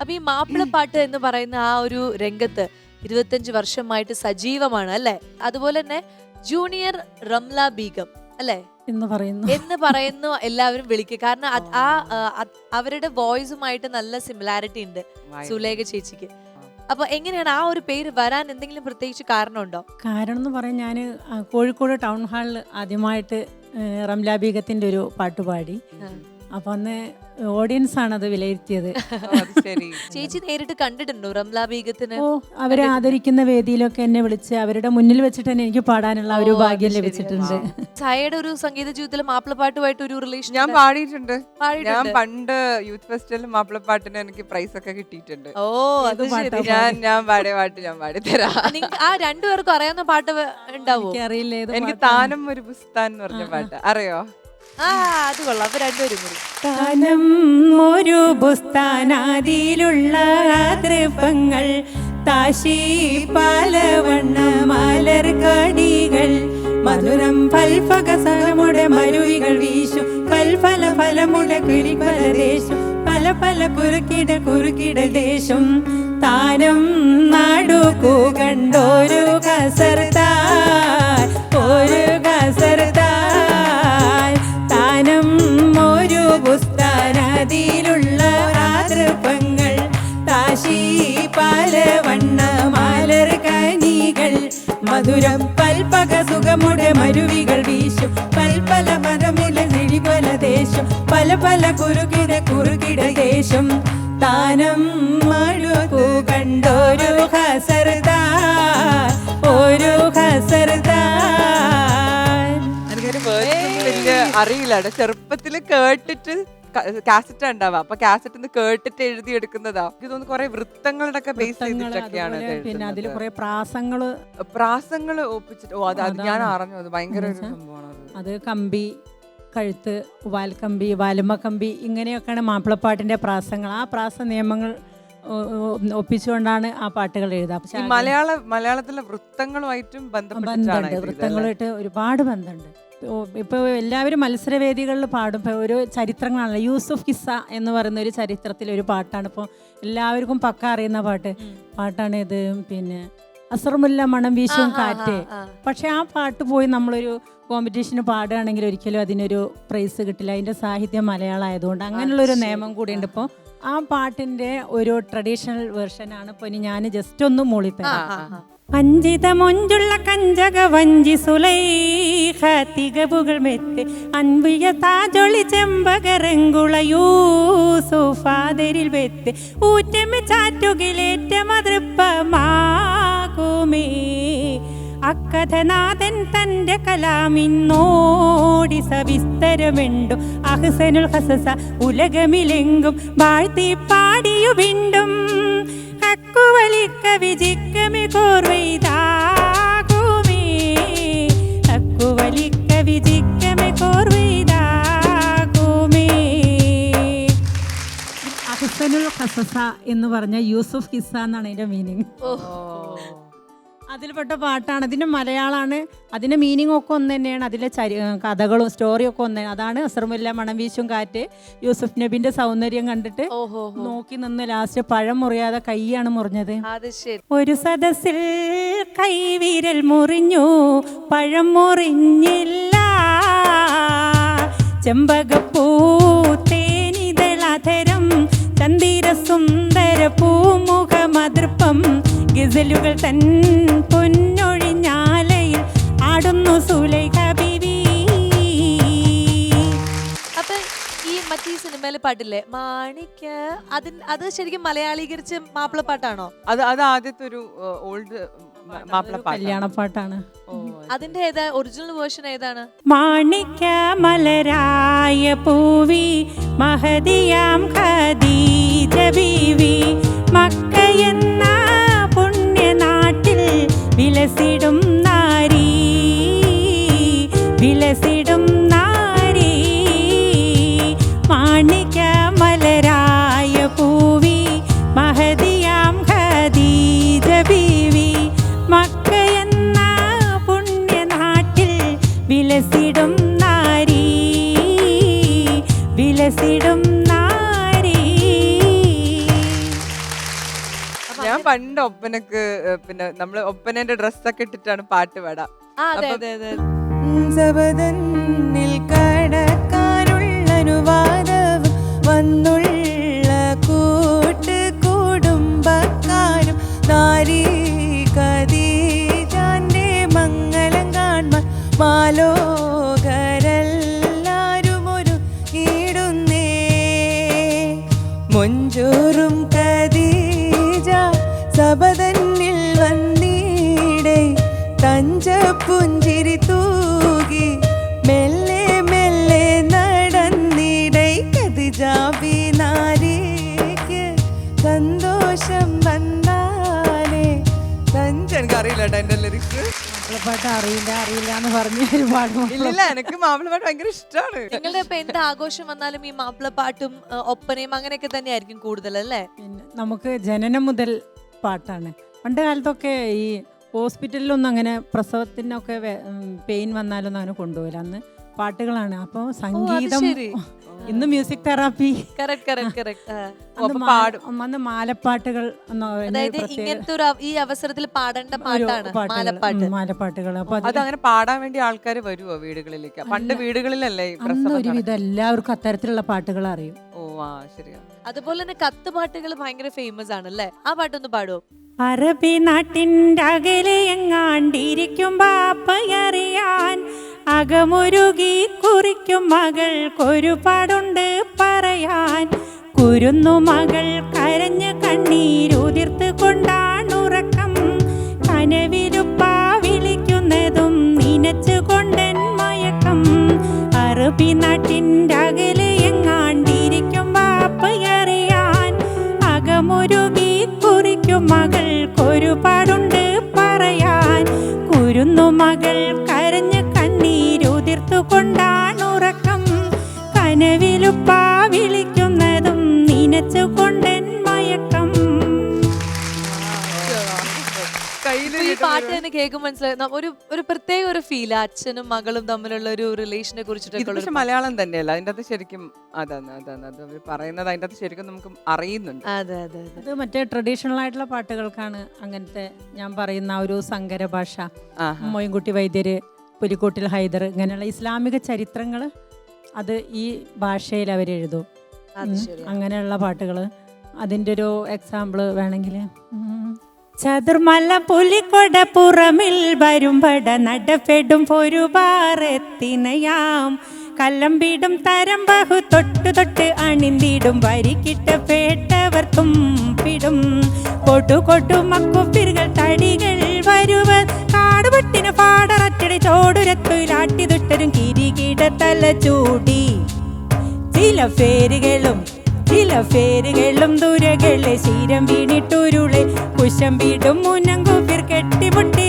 അപ്പൊ ഈ മാപ്പിളപ്പാട്ട് എന്ന് പറയുന്ന ആ ഒരു രംഗത്ത് ഇരുപത്തഞ്ച് വർഷമായിട്ട് സജീവമാണ് അല്ലെ? അതുപോലെ തന്നെ ജൂനിയർ റംല ബീഗം അല്ലെ? എന്ന് പറയുന്നു. എന്ന് പറയുന്നു എല്ലാവരും വിളിക്കുക. കാരണം അത് ആ അത് അവരുടെ വോയിസുമായിട്ട് നല്ല സിമിലാരിറ്റി ഉണ്ട് സുലേഖ ചേച്ചിക്ക്. അപ്പൊ എങ്ങനെയാണ് ആ ഒരു പേര് വരാൻ എന്തെങ്കിലും പ്രത്യേകിച്ച് കാരണമുണ്ടോ? കാരണം എന്ന് പറയാൻ ഞാൻ കോഴിക്കോട് ടൗൺ ഹാളിൽ ആദ്യമായിട്ട് റംലാബീഗത്തിന്റെ റംല ഒരു പാട്ട് പാടി. അപ്പം അന്ന് ഓഡിയൻസ് ആണ് അത് വിലയിരുത്തിയത്. ശരി. ചേച്ചി നേരിട്ട് കണ്ടിട്ടുണ്ടോ റംല ബീഗത്തിന്? ഓ അവരെ ആദരിക്കുന്ന വേദിയിലൊക്കെ എന്നെ വിളിച്ച് അവരുടെ മുന്നിൽ വെച്ചിട്ട് തന്നെ എനിക്ക് പാടാനുള്ള ഒരു ഭാഗ്യം ലഭിച്ചിട്ടുണ്ട്. സായയുടെ ഒരു സംഗീത ജീവിതത്തിൽ മാപ്പിളപ്പാട്ടുമായിട്ട് ഒരു റിലേഷൻ ഞാൻ പാടിയിട്ടുണ്ട്. ഞാൻ പണ്ട് യൂത്ത് ഫെസ്റ്റിവൽ മാപ്പിളപ്പാട്ടിന് എനിക്ക് പ്രൈസ് ഒക്കെ കിട്ടിയിട്ടുണ്ട്. ഓ അത് ശരി. ഞാൻ ഞാൻ പാടിയ പാട്ട് ഞാൻ പാടി തരാം ആ രണ്ടുപേർക്കും അറിയാവുന്ന പാട്ട് ഉണ്ടാവും? എനിക്കറിയില്ല എനിക്ക്. താനം ഒരു പുസ്താൻ എന്ന് പറഞ്ഞ പാട്ട്. അറിയോ? ആ അത് കൊള്ളാം. അപ്പൊ രണ്ടുപേരും കൂടി. താനം ഒരു ബുസ്താനാദിയിലുള്ള ദൃപ്പങ്ങൾ താശി പാലവണ്ണ മലർ കടികൾ മധുരം ഫൽഫകസമുടെ മരുവികൾ വീശു ഫൽഫല ഫലമുടെ കിളിഫല ദേശം പല പല കുറുക്കിട കുറുക്കിട ദേശം. താനം നാടു കൂകണ്ടോരു കസർത്താൽ മധുരം പൽപക സുഖമുടെ മരുവികൾ വീശും. പൽപല മരമുല നിഴിപല ദേശം. പല പല കുറുകിട കുറുകിട ദേശം. താനം മഴുകു കണ്ടൊരു ഹസർദാ ഒരു ഹസർദാ. അറിയില്ല. ചെറുപ്പത്തിൽ കേട്ടിട്ട് കാസറ്റ് ഉണ്ടാവുക അപ്പൊ കാസറ്റ് കേട്ടിട്ട് എഴുതി എടുക്കുന്നതാ എനിക്ക് തോന്നുന്നു കുറെ വൃത്തങ്ങളുടെ ഒക്കെ ബേസ് ചെയ്തിട്ടൊക്കെയാണ് പിന്നെ അതിൽ. കുറെ പ്രാസങ്ങൾ പ്രാസങ്ങൾ ഒപ്പിച്ചിട്ട് ഓ അത് അത് ഞാൻ. അറിഞ്ഞു അത് ഭയങ്കര ഒരു സംഭവമാണ് അത്. അത് കമ്പി കഴുത്ത് വാൽക്കമ്പി വാലുമ കമ്പി ഇങ്ങനെയൊക്കെയാണ് മാപ്പിളപ്പാട്ടിന്റെ പ്രാസങ്ങൾ ആ പ്രാസ നിയമങ്ങൾ ഒപ്പിച്ചുകൊണ്ടാണ് ആ പാട്ടുകൾ എഴുതുക. മലയാള മലയാളത്തിലെ വൃത്തങ്ങളുമായിട്ടും ബന്ധമുണ്ട്? വൃത്തങ്ങളുമായിട്ട് ഒരുപാട് ബന്ധമുണ്ട്. ഇപ്പോൾ എല്ലാവരും മത്സരവേദികളിൽ പാടും ഇപ്പോൾ ഒരു ചരിത്രങ്ങളാണല്ലോ. യൂസുഫ് കിസ്സ എന്ന് പറയുന്ന ഒരു ചരിത്രത്തിലെ ഒരു പാട്ടാണ്. ഇപ്പോൾ എല്ലാവർക്കും പക്ക അറിയുന്ന പാട്ട്. പാട്ടാണ് ഇത്. പിന്നെ അസർമുല്ല മണം വീശും കാറ്റ്. പക്ഷെ ആ പാട്ട് പോയി നമ്മളൊരു കോമ്പറ്റീഷന് പാടുകയാണെങ്കിൽ ഒരിക്കലും അതിനൊരു പ്രൈസ് കിട്ടില്ല. അതിന്റെ സാഹിത്യം മലയാളം ആയതുകൊണ്ട് അങ്ങനെയുള്ള ഒരു നിയമം ഉണ്ട് ഇപ്പോൾ ആ പാട്ടിന്റെ ഒരു ട്രഡീഷണൽ വേർഷനാണ് ഇപ്പോൾ ഇനി ഞാൻ ജസ്റ്റ് ഒന്ന് മൂളിത്തരാം അഞ്ചിത മൊഞ്ചുള്ള കഞ്ചക വഞ്ചി സുലൈഹ തികവുകൾ മെത്ത് അൻപിയ താജൊളി ചെമ്പകരങ്കുള യൂസുഫാദരിൽ വെത്ത് ഊറ്റമ ചാറ്റുകിലേറ്റ മതൃപ്പമാകുമേ അക്കഥനാഥൻ തന്റെ കലാമിന്നോടി സവിസ്തരമുണ്ടും അഹ്സനുൽ ഹസസ ഉലകമിലെങ്കും വാഴ്ത്തി പാടിയു വീണ്ടും. ഹക്കുവലിക്ക വിജിക്കമി കോർവെയ്താകുമേ. ഹക്കുവലിക്ക വിജിക്കമി കോർവെയ്താകുമേ. അഹ്സനുൽ ഹസസ എന്ന് പറഞ്ഞ യൂസുഫ് കിസ്സ എന്നാണ് അതിന്റെ മീനിങ് അതിൽപ്പെട്ട പാട്ടാണ്. അതിന്റെ മലയാളമാണ് അതിന്റെ മീനിങ് ഒക്കെ ഒന്ന് തന്നെയാണ്. അതിലെ ചരി കഥകളും സ്റ്റോറിയും ഒക്കെ ഒന്ന്. അതാണ് അസർമുല്ല മണം വീശും കാറ്റ്. യൂസഫ് നബിന്റെ സൗന്ദര്യം കണ്ടിട്ട് നോക്കി നിന്ന് ലാസ്റ്റ് പഴം മുറിയാതെ കൈയാണ് മുറിഞ്ഞത്. ഒരു സദസ്സിൽ കൈവിരൽ മുറിഞ്ഞു. പഴം മുറിഞ്ഞില്ല. ചെമ്പകപ്പൂ തേനിതളധരം ചന്ദിര സുന്ദര പൂമുഖ ഗസലുകൾ തൻ പൊന്നൊഴിഞ്ഞാലയിൽ ആടുന്നു സുലൈഖ ബിബി അപ്പൊ ഈ മറ്റേ ഈ സിനിമയിലെ പാട്ടില്ലേ മാണിക്ക അതിൻ അത് ശരിക്കും മലയാളീകരിച്ച മാപ്പിളപ്പാട്ടാണോ അത് അത് ആദ്യത്തെ ഒരു ഓൾഡ് മാപ്പിളപ്പാട്ട് കല്യാണപ്പാട്ടാണ് അതിന്റെ ഏതാ ഒറിജിനൽ വേർഷൻ ഏതാണ്? മാണിക്യ മലരായ പൂവി മഹദിയാം ഖദീജ ബീവി മക്ക എന്ന പുണ്യനാട്ടിൽ அரசிடும் പണ്ട് ഒപ്പനക്ക് പിന്നെ നമ്മൾ ഒപ്പനന്റെ ഡ്രസ്സൊക്കെ ഇട്ടിട്ടാണ് പാട്ട് പാടാം. ആ അതെ അതെ അതെ. സബദന്നിൽ കടക്കാനുള്ള അനുവാദവും വന്നുള്ള കൂട്ട് കുടുംബക്കാരും നാരീ കദീജാന്റെ മംഗലം കാൺമാൻ മാലോകരെല്ലാരും പാട്ട് അറിയില്ല അറിയില്ല എന്ന് പറഞ്ഞ ഒരുപാട് ഇല്ലില്ല എനിക്ക് മാപ്പിളപ്പാട്ട് ഭയങ്കര ഇഷ്ടമാണ് നിങ്ങളുടെ ഇപ്പൊ എന്ത് ആഘോഷം വന്നാലും ഈ മാപ്പിളപ്പാട്ടും ഏ, ഒപ്പനയും അങ്ങനെയൊക്കെ തന്നെയായിരിക്കും കൂടുതൽ അല്ലേ? പിന്നെ നമുക്ക് ജനനം മുതൽ പാട്ടാണ്. പണ്ട് കാലത്തൊക്കെ ഈ ഹോസ്പിറ്റലിലൊന്നും അങ്ങനെ പ്രസവത്തിനൊക്കെ പെയിൻ വന്നാലൊന്നും അങ്ങനെ കൊണ്ടുപോയില്ല അന്ന് പാട്ടുകളാണ്. അപ്പോൾ സംഗീതം ശരി. ഇന്ന് music therapy correct correct correct അപ്പൊ അന്ന് പാടും. മാല- അന്ന് മാലപ്പാട്ടുകൾ എന്ന് അതായത് ഇങ്ങനത്തെ ഒരു ഈ അവസരത്തിൽ പാടേണ്ട പാട്ടാണ് മാലപ്പാട്ട്. മാലപ്പാട്ടുകൾ. അപ്പൊ അത് അങ്ങനെ പാടാൻ വേണ്ടി ആൾക്കാർ വരുവോ വീടുകളിലേക്ക്? പണ്ട് വീടുകളിലല്ലേ ഒരുവിധം എല്ലാവർക്കും അത്തരത്തിലുള്ള പാട്ടുകൾ അറിയും. ഓ ആ ശരിയാ അതുപോലെ തന്നെ കത്ത് പാട്ടുകൾ ഭയങ്കര ഫേമസ് ആണ് അല്ലേ ആ പാട്ടൊന്ന് പാടുവോ? അറബി നാട്ടിന്റെ അകലെ എങ്ങാണ്ടിരിക്കും ബാപ്പയറിയാൻ. അകമുരുകി കുറിക്കും മകൾക്കൊരുപാടുണ്ട് പറയാൻ. കുരുന്നു മകൾ കരഞ്ഞ് കണ്ണീരുതിർത്ത് കൊണ്ടാണുറക്കം കനവിരുപ്പാ വിളിക്കുന്നതും നിനച്ചുകൊണ്ടൻ മയക്കം. അറബി നാട്ടിന്റെ അകലെ എങ്ങാണ്ടിരിക്കും പാട്ട് തന്നെ കേൾക്കുമ്പോൾ മനസ്സിലായി. ഒരു ഒരു പ്രത്യേക ഒരു ഫീൽ അച്ഛനും മകളും തമ്മിലുള്ള ഒരു റിലേഷനെ ഇത് കുറിച്ചിട്ടൊക്കെ മലയാളം തന്നെയല്ല. അതിന്റെ അത് ശരിക്കും അതാണ് അതാണ്. അത് പറയുന്നത് അതിന്റെ അത് ശരിക്കും നമുക്ക് അറിയുന്നുണ്ട്. അതെ അതെ അതെ. മറ്റേ ട്രഡീഷണൽ ആയിട്ടുള്ള പാട്ടുകൾക്കാണ് അങ്ങനത്തെ ഞാൻ പറയുന്ന ആ ഒരു സങ്കര ഭാഷ. മോയിൻകുട്ടി വൈദ്യര് പുലിക്കോട്ടിൽ ഹൈദർ ഇങ്ങനെയുള്ള ഇസ്ലാമിക ചരിത്രങ്ങൾ അത് ഈ ഭാഷയിൽ അവരെഴുതും. അങ്ങനെയുള്ള പാട്ടുകൾ അതിന്റെ ഒരു എക്സാമ്പിൾ വേണമെങ്കിൽ ചതുർമല പുലിക്കൊട പുറമിൽ വരുമ്പട നടപ്പെടും പൊരുപാറെത്തിനയാം. കല്ലമ്പിടും തരം ബഹു തൊട്ട് തൊട്ട് അണിന്തിടും വരിക്കിട്ട പേട്ടവർ തുമ്പിടും. കൊട്ടു കൊട്ടു മക്കുപ്പിരുകൾ തടികൾ വരുവ കാടുപെട്ടിന് പാടറച്ചടി ചോടുരത്തുലാട്ടി കിരികിട തല ചൂടി. ചില പേരുകളും ചില പേരുകളും ദൂരകളെ ശീരം വീണിട്ടുരുളെ. കുശം വീടും മുനങ്കുപ്പിർ കെട്ടിമുട്ടി